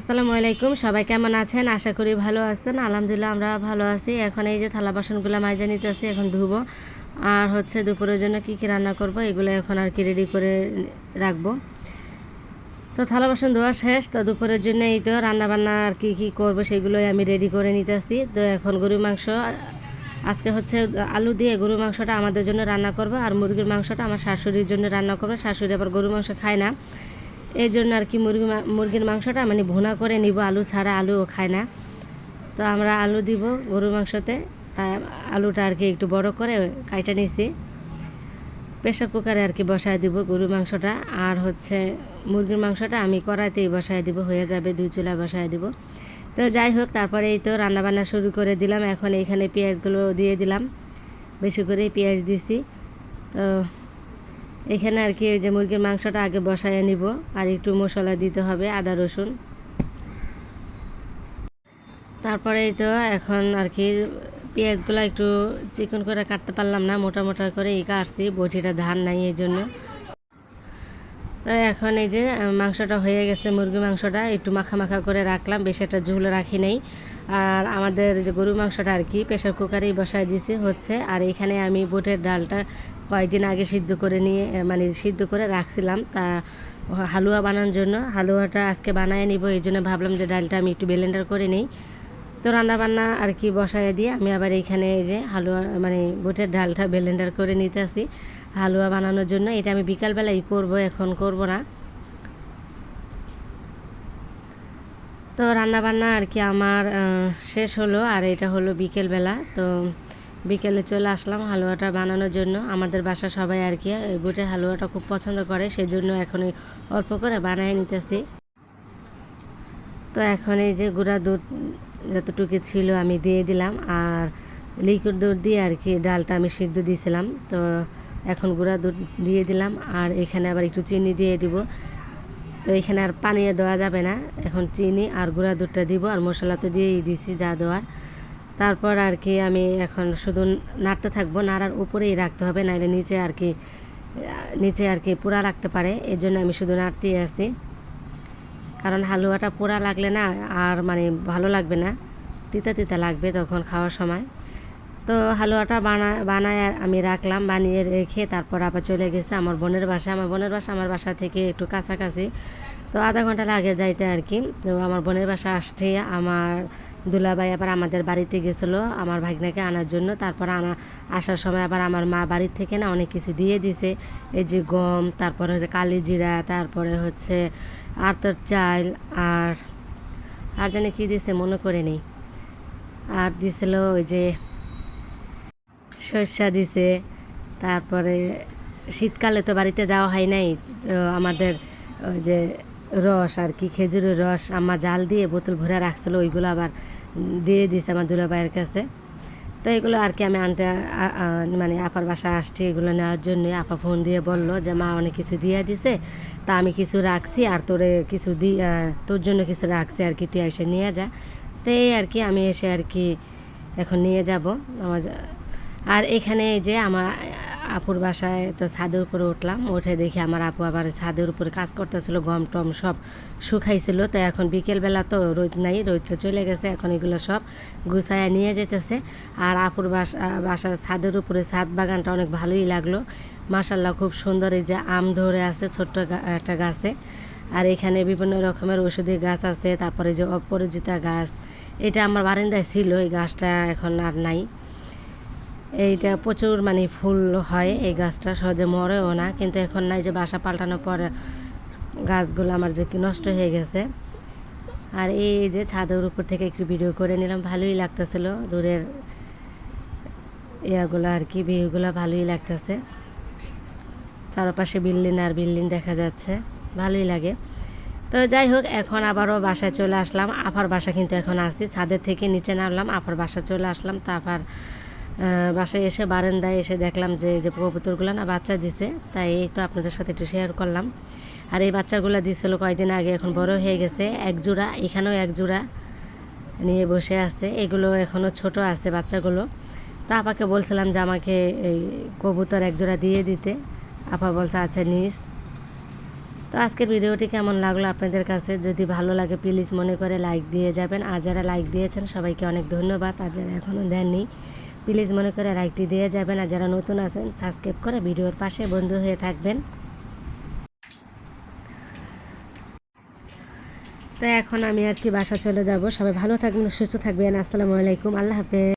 আসসালামু আলাইকুম। সবাই কেমন আছেন? আশা করি ভালো আছেন। আলহামদুলিল্লাহ আমরা ভালো আছি। এখন এই যে থালা বাসনগুলো মাজা নিতেছি, এখন ধুবো। আর হচ্ছে দুপুরের জন্য কি কি রান্না করব, এগুলো এখন আর কি রেডি করে রাখব। তো থালা বাসন ধোয়া শেষ। তো দুপুরের জন্য এই তো রান্না বান্না আর কি কি করব সেগুলোই আমি রেডি করে নিতেছি। তো এখন গরুর মাংস, আজকে হচ্ছে আলু দিয়ে গরুর মাংসটা আমাদের জন্য রান্না করব। আর মুরগির মাংসটা আমার শাশুড়ির জন্য রান্না করব। শাশুড়ি আবার গরুর মাংস খায় না। এই জন্য আর কি মুরগি মুরগির মাংসটা মানে ভুনা করে নিব। আলু ছাড়া আলুও খায় না। তো আমরা আলু দিব গরুর মাংসতে। তা আলুটা আর কি একটু বড় করে কাইটা নিছি। প্রেশার কুকারে আর কি বসায় দিব গরুর মাংসটা। আর হচ্ছে মুরগির মাংসটা আমি কড়াইতেই বসায় দিব, হয়ে যাবে দুই চুলা বসায় দিব। তো যাই হোক, তারপরে এই তো রান্নাবান্না শুরু করে দিলাম। এখন এইখানে পেঁয়াজগুলো দিয়ে দিলাম। বেশি করে পেঁয়াজ দিছি। তো এখানে আর কি ওই যে মুরগির মাংসটা আগে বসায় নিব আর একটু মশলা দিতে হবে, আদা, রসুন। তারপরে তো এখন আর কি পেঁয়াজগুলো একটু চিকন করে কাটতে পারলাম না, মোটা মোটা করে এই কাটছি, বটিটা ধান নাই এই জন্য। এখন এই যে মাংসটা হয়ে গেছে, মুরগি মাংসটা একটু মাখা মাখা করে রাখলাম, বেশি একটা ঝুল রাখি নেই। আর আমাদের যে গরু মাংসটা আর কি প্রেশার কুকারেই বসায় দিয়েছি হচ্ছে, আর এখানে আমি বুটের ডালটা কয়েকদিন আগে সিদ্ধ করে নিয়ে মানে সিদ্ধ করে রাখছিলাম, তা হালুয়া বানানোর জন্য। হালুয়াটা আজকে বানায় নিব, এই জন্য ভাবলাম যে ডালটা আমি একটু ব্লেন্ডার করে নিই। তো রান্নাবান্না আর কি বসায় দিয়ে, আমি আবার এইখানে এই যে হালুয়া মানে বুটের ডালটা ব্লেন্ডার করে নিতে আসি হালুয়া বানানোর জন্য। এটা আমি বিকালবেলাই করব, এখন করব না। তো রান্না বান্না আর কি আমার শেষ হলো, আর এটা হলো বিকেলবেলা। তো বিকেলে চলে আসলাম হালুয়াটা বানানোর জন্য। আমাদের বাসা সবাই আর কি বুটের হালুয়াটা খুব পছন্দ করে, সেজন্য এখন অল্প করে বানায় নিতেছি। তো এখন এই যে গুঁড়া দুধ যতটুকু ছিল আমি দিয়ে দিলাম, আর লিকুইড দুধ দিয়ে আর কি ডালটা আমি সিদ্ধ দিয়েছিলাম তো এখন গুঁড়া দুধ দিয়ে দিলাম, আর এখানে আবার একটু চিনি দিয়ে দিব। তো এখানে আর পানি দেওয়া যাবে না, এখন চিনি আর গুঁড়া দুধটা দিব, আর মশলা তো দিয়েই দিছি যা দেওয়ার। তারপর আর কি আমি এখন শুধু নাড়তে থাকব, নাড়ার উপরেই রাখতে হবে নাহলে নিচে আর কি, নিচে আর কি পোড়া রাখতে পারে এর জন্য আমি শুধু নাড়তেই আছি। কারণ হালুয়াটা পোড়া লাগলে না, আর মানে ভালো লাগবে না, তিতা তিতা লাগবে তখন খাওয়ার সময়। তো হালুয়াটা বানা বানায় আমি রাখলাম, বানিয়ে রেখে তারপর আবার চলে গেছে আমার বোনের বাসা আমার বোনের বাসা আমার বাসা থেকে একটু কাছাকাছি। তো আধা ঘণ্টা লাগে যাইতে আর কি। তো আমার বোনের বাসা আসতে আমার দুলাভাই আবার আমাদের বাড়িতে গেছিল আমার ভাগনাকে আনার জন্য। তারপর আনা, আসার সময় আবার আমার মা বাড়ির থেকে না অনেক কিছু দিয়ে দিছে। এই যে গম, তারপরে হচ্ছে কালি জিরা, তারপরে হচ্ছে আতর চাল আর আর জানি কী দিছে মনে করে নেই আর দিছিল ওই যে সরষা দিছে, তারপরে শীতকালে তো বাড়িতে যাওয়া হয় নাই, তো আমাদের ওই যে রস আর কি, খেজুরের রস আম্মা জাল দিয়ে বোতল ভরে রাখছিল, ওইগুলো আবার দিয়ে দিছে আমার দুলাভাইয়ের কাছে। তো এগুলো আর কি আমি আনতে মানে আপার বাসা আসছি, এগুলো নেওয়ার জন্য আপা ফোন দিয়ে বলল যে, মা অনেক কিছু দিয়ে দিছে, তা আমি কিছু রাখছি আর তোরে কিছু দি তোর জন্য কিছু রাখছি আর কি, তুই এসে নিয়ে যা। তো এই আর কি আমি এসে আর কি এখন নিয়ে যাব। আমার আর এখানে এই যে আমার আপুর বাসায় তো ছাদের উপরে উঠলাম। উঠে দেখি আমার আপু আবার ছাদের উপরে কাজ করতেছিল, গম টম সব শুকাইছিল। তো এখন বিকেলবেলা তো রোদ নাই রোদটা চলে গেছে, এখন এগুলো সব গুছায় নিয়ে যেতেছে। আর আপুর বাসা বাসার ছাদের উপরে ছাদ বাগানটা অনেক ভালোই লাগল। মাসাল্লাহ খুব সুন্দর এই যে আম ধরে আছে ছোট্ট একটা গাছে। আর এখানে বিভিন্ন রকমের ওষুধি গাছ আছে, তারপরে যে অপরাজিতা গাছ। এটা আমার বারান্দায় ছিল, এই গাছটা এখন আর নাই। এইটা প্রচুর মানে ফুল হয় এই গাছটা সহজে মরেও না। কিন্তু এখন নাই যে বাসা পাল্টানোর পরে গাছগুলো আমার যে কি নষ্ট হয়ে গেছে। আর এই যে ছাদের উপর থেকে একটু ভিডিও করে নিলাম ভালোই লাগতেছিল। দূরের ইয়াগুলো আর কি ভিউগুলো ভালোই লাগতেছে। চারপাশে বিল্ডিং আর বিল্ডিং দেখা যাচ্ছে ভালোই লাগে। তো যাই হোক এখন আবারও বাসায় চলে আসলাম। আপার বাসা কিন্তু এখন আসছি ছাদের থেকে নিচে নামলাম আপার বাসা চলে আসলাম। তো আহ, বাসায় এসে বারান্দায় এসে দেখলাম যে যে কবুতরগুলো না বাচ্চা দিছে, তাই এই তো আপনাদের সাথে একটু শেয়ার করলাম। আর এই বাচ্চাগুলো দিছিল কয়েকদিন আগে, এখন বড় হয়ে গেছে, এক জোড়া, এখানেও এক জোড়া নিয়ে বসে আছে। এগুলো এখনও ছোট আছে বাচ্চাগুলো। তা আপাকে বলছিলাম যে, আমাকে এই কবুতর এক জোড়া দিয়ে দিতে। আপা বলছে আচ্ছা নিস। তো আজকের ভিডিওটি কেমন লাগল আপনাদের কাছে? যদি ভালো লাগে প্লিজ মনে করে লাইক দিয়ে যাবেন। আর যারা লাইক দিয়েছেন, সবাইকে অনেক ধন্যবাদ। আর যারা এখনও দেননি প্লিজ মনে করে লাইকটি দিয়ে যাবেন আর যারা নতুন আছেন, সাবস্ক্রাইব করে ভিডিওর পাশে বন্ধু হয়ে থাকবেন। তো এখন আমি আর কি বাসা চলে যাব। সবাই ভালো থাকবেন, সুস্থ থাকবেন। আসসালামু আলাইকুম। আল্লাহ হাফেজ।